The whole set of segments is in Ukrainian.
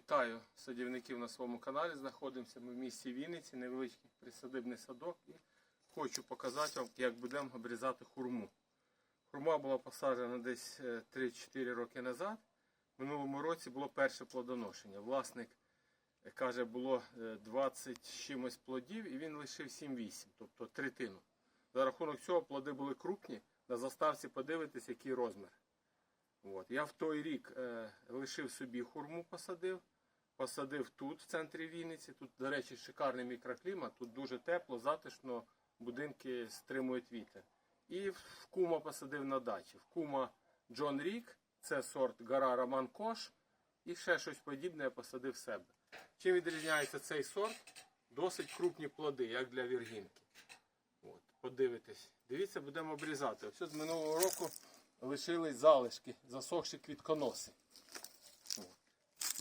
Вітаю садівників на своєму каналі. Знаходимося ми в місті Вінниці, невеличкий присадибний садок. І хочу показати вам, як будемо обрізати хурму. Хурма була посаджена десь е, 3-4 роки назад. В минулому році було перше плодоношення. Власник е, каже, було е, 20 чимось плодів і він лишив 7-8, тобто третину. За рахунок цього плоди були крупні. На заставці подивитись, який розмір. От. Я в той рік е, лишив собі хурму, посадив. Посадив тут, в центрі Вінниці. Тут, до речі, шикарний мікроклімат. Тут дуже тепло, затишно, будинки стримують вітер. І в кума посадив на дачі. В кума Джон Рік, це сорт гора Роман Кош. І ще щось подібне я посадив себе. Чим відрізняється цей сорт? Досить крупні плоди, як для віргінки. От, подивитесь. Дивіться, будемо обрізати. Ось з минулого року лишились залишки, засохші квітконоси.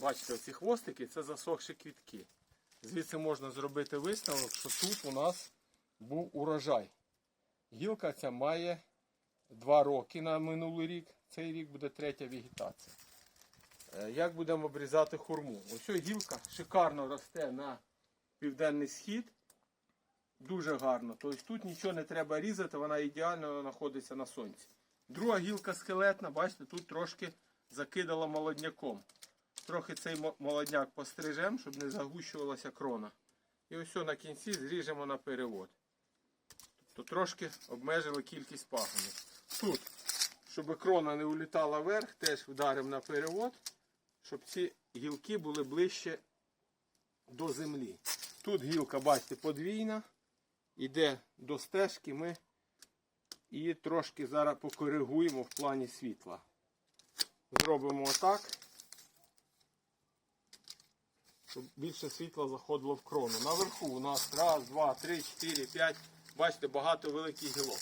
Бачите, оці хвостики це засохші квітки. Звідси можна зробити висновок, що тут у нас був урожай. Гілка ця має 2 роки на минулий рік. Цей рік буде третя вегетація. Е, Як будемо обрізати хурму? Ось гілка шикарно росте на південний схід. Дуже гарно. Тобто тут нічого не треба різати, вона ідеально знаходиться на сонці. Друга гілка скелетна, бачите, тут трошки закидала молодняком. Трохи цей молодняк пострижемо, щоб не загущувалася крона. І ось на кінці зріжемо на перевод. Тобто трошки обмежили кількість пагонів. Тут, щоб крона не улітала вверх, теж вдаримо на перевод, щоб ці гілки були ближче до землі. Тут гілка, бачите, подвійна. Іде до стежки, ми її трошки зараз покоригуємо в плані світла. Зробимо отак, щоб більше світла заходило в крону. Наверху у нас раз, два, три, чотири, п'ять. Бачите, багато великих гілок.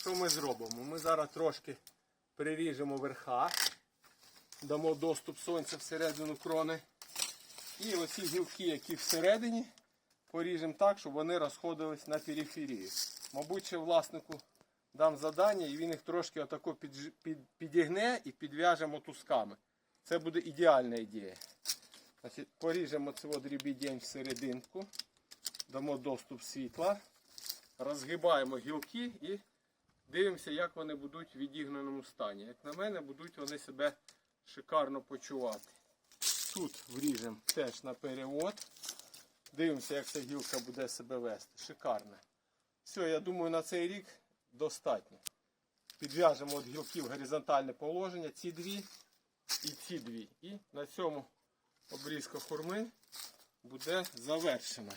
Що ми зробимо? Ми зараз трошки приріжемо верха, дамо доступ сонця всередину крони. І оці гілки, які всередині, поріжемо так, щоб вони розходились на периферію. Мабуть, ще власнику дам завдання і він їх трошки отако підж- під- підігне і підв'яжемо тусками. Це буде ідеальна ідея. Значить, поріжемо цього дрібідень всерединку, дамо доступ світла, розгибаємо гілки і дивимося, як вони будуть в відігнаному стані. Як на мене, будуть вони себе шикарно почувати. Тут вріжемо теж на перевод. Дивимося, як ця гілка буде себе вести. Шикарно. Все, я думаю, на цей рік достатньо. Підв'яжемо від гілків горизонтальне положення, ці дві і ці дві. І на цьому обрізка хурми буде завершена.